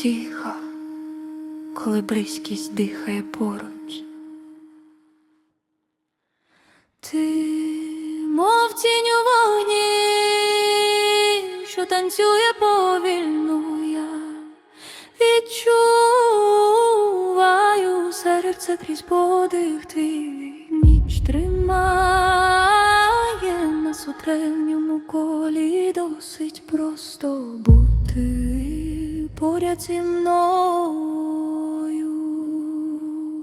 тихо, коли близькість дихає поруч. Ти, мов тінь у вогні, що танцює повільно я, відчуваю серце крізь подих твій, ніч тримає нас у древньому колі, досить просто бути поряд зі мною.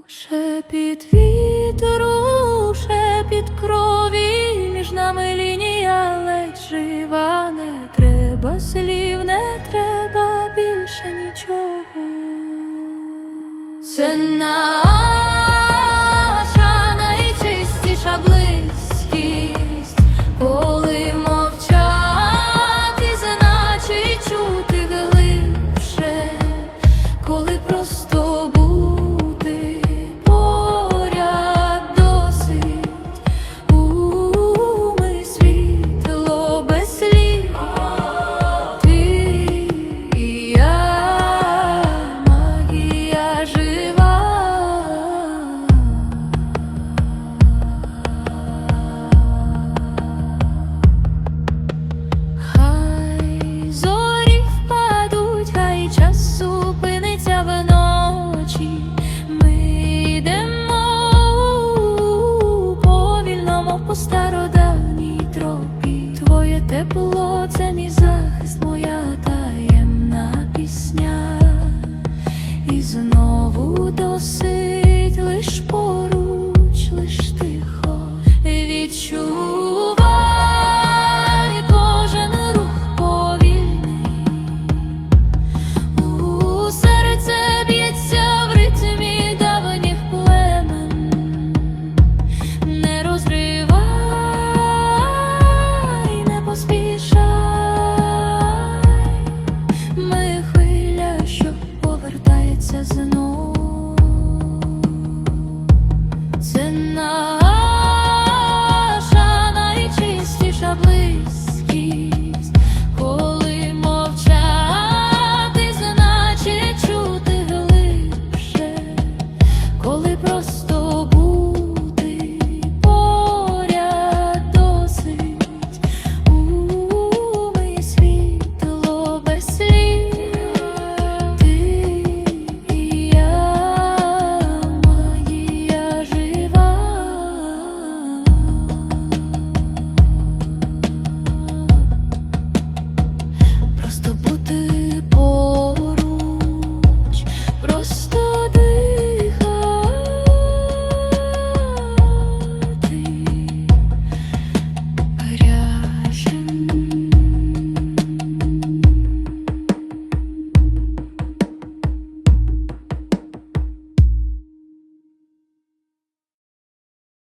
Шепіт вітру, шепіт крові, між нами лінія ледь жива, не треба слів, не треба більше нічого. Це наша